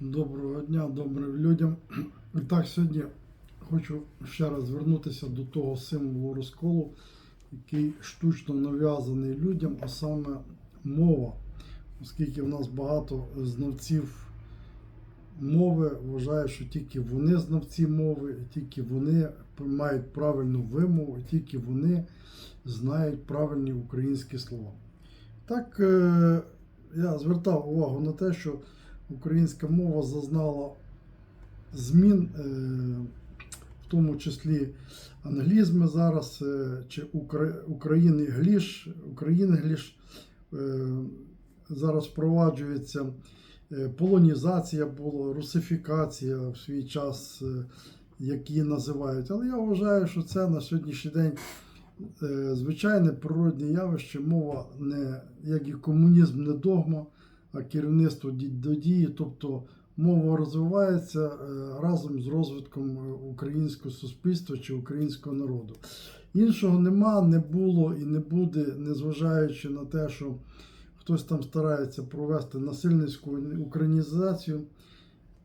Доброго дня, добрим людям. Так, сьогодні хочу ще раз звернутися до того символу розколу, який штучно нав'язаний людям, а саме мова. Оскільки в нас багато знавців мови вважають, що тільки вони знавці мови, тільки вони мають правильну вимову, тільки вони знають правильні українські слова. Так, е, я звертав увагу на те, що українська мова зазнала змін, е, в тому числі англізми зараз, е, чи Укра- України гліш, України гліш. Зараз впроваджується е, полонізація була, русифікація в свій час, як її називають. Але я вважаю, що це на сьогоднішній день звичайне природне явище, мова не як і комунізм, не догма, керівництво ді- до дії. Тобто мова розвивається е, разом з розвитком е, українського суспільства чи українського народу. Іншого нема, не було і не буде, незважаючи на те, що хтось там старається провести насильницьку українізацію,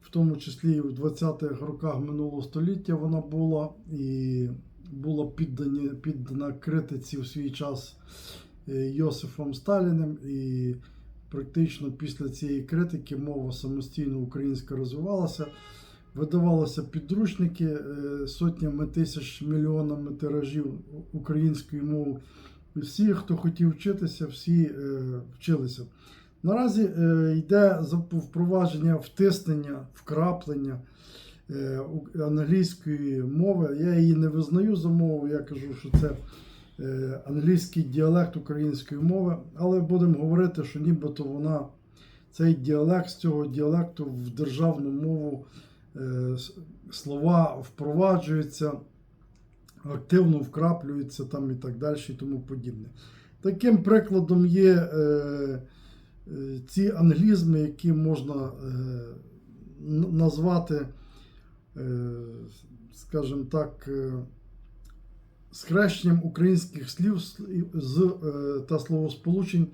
в тому числі і в 20-х роках минулого століття вона була і була піддана критиці в свій час е, Йосифом Сталіним. І практично після цієї критики мова самостійно українська розвивалася. Видавалися підручники е, сотнями тисяч мільйонами тиражів української мови. Всі, хто хотів вчитися, всі е, вчилися. Наразі е, йде впровадження втиснення, вкраплення англійської мови. Я її не визнаю за мову, я кажу, що це англійський діалект української мови, але будемо говорити, що нібито вона, цей діалект з цього діалекту в державну мову е, слова впроваджуються активно вкраплюються там і так далі, і тому подібне. Таким прикладом є е, е, ці англізми, які можна е, назвати, е, скажімо так, схрещенням українських слів з, е, та словосполучень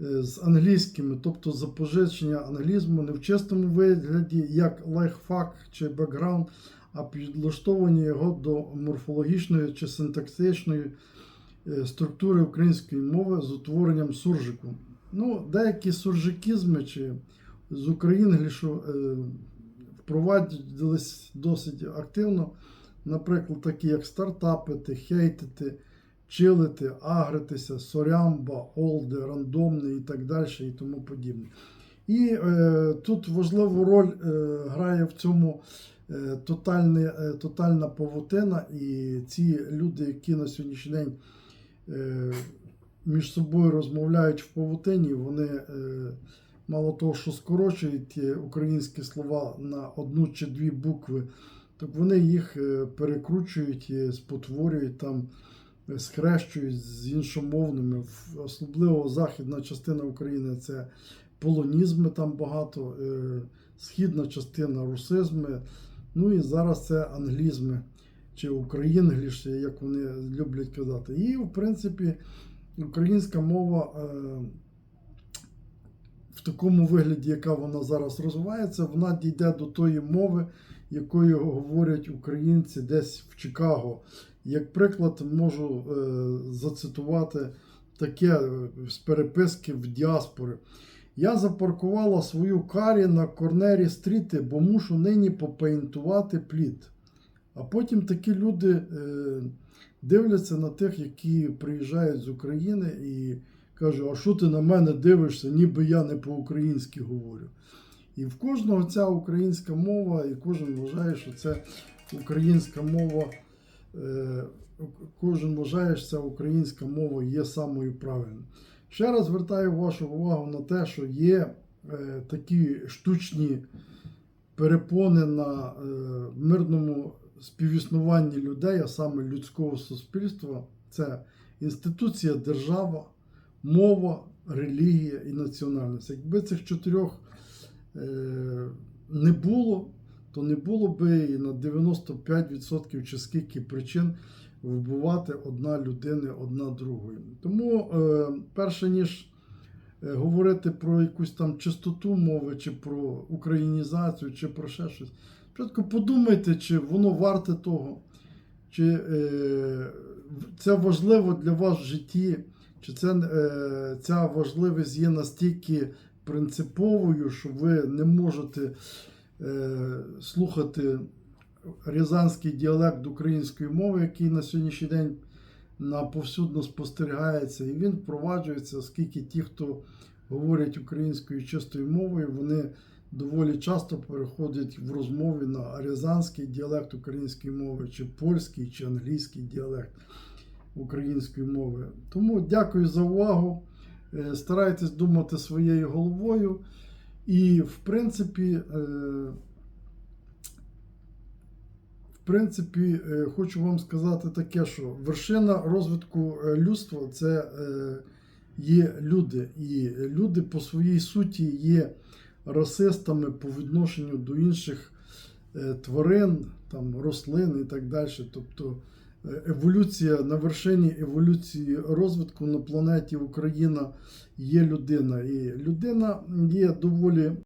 е, з англійськими, тобто запозичення англізму не в чистому вигляді, як лайфхак чи бекграунд, а підлаштовування його до морфологічної чи синтаксичної е, структури української мови з утворенням суржику. Ну, деякі суржикізми чи з українглішу е, впровадились досить активно. Наприклад, такі як стартапити, хейтити, чилити, агритися, сорямба, олди, рандомний і так далі, і тому подібне. І е, тут важливу роль е, грає в цьому е, тотальне, е, тотальна павутина, і ці люди, які на сьогоднішній день е, між собою розмовляють в павутині, вони е, мало того, що скорочують е, українські слова на одну чи дві букви, так вони їх е, перекручують, спотворюють там. е, Схрещують з іншомовними, особливо західна частина України це полонізми там багато, е, східна частина русизми, ну і зараз це англізми чи українгліш, як вони люблять казати. І, в принципі, українська мова в такому вигляді, яка вона зараз розвивається, вона дійде до тої мови, якою говорять українці десь в Чикаго. Як приклад, можу е, зацитувати таке е, з переписки в діаспори. Я запаркувала свою карі на Корнері стріти, бо мушу нині попейнтувати плід. А потім такі люди е, дивляться на тих, які приїжджають з України і кажуть, а що ти на мене дивишся, ніби я не по-українськи говорю. І в кожного ця українська мова, і кожен вважає, що це українська мова. е, Кожен вважає, що ця українська мова є самою правильною. Ще раз звертаю вашу увагу на те, що є е, такі штучні перепони на е, мирному співіснуванні людей, а саме людського суспільства. Це інституція, держава, мова, релігія і національність. Якби цих чотирьох не було, то не було би і на 95% чи скільки причин вбивати одна людина одна другою. Тому, е, перше ніж е, говорити про якусь там чистоту мови, чи про українізацію, чи про ще щось. Спочатку подумайте, чи воно варте того, чи е, це важливо для вас в житті, чи це, е, ця важливість є настільки принциповою, що ви не можете е, слухати рязанський діалект української мови, який на сьогоднішній день на повсюдно спостерігається, і він впроваджується, оскільки ті, хто говорять українською чистою мовою, вони доволі часто переходять в розмові на рязанський діалект української мови, чи польський, чи англійський діалект української мови. Тому дякую за увагу. Е, Старайтесь думати своєю головою. І, в принципі, е, в принципі, е, хочу вам сказати таке, що вершина розвитку людства це є люди. І люди по своїй суті є расистами по відношенню до інших тварин, там, рослин і так далі. Тобто еволюція на вершині еволюції розвитку на планеті Україна є людина. І людина є доволі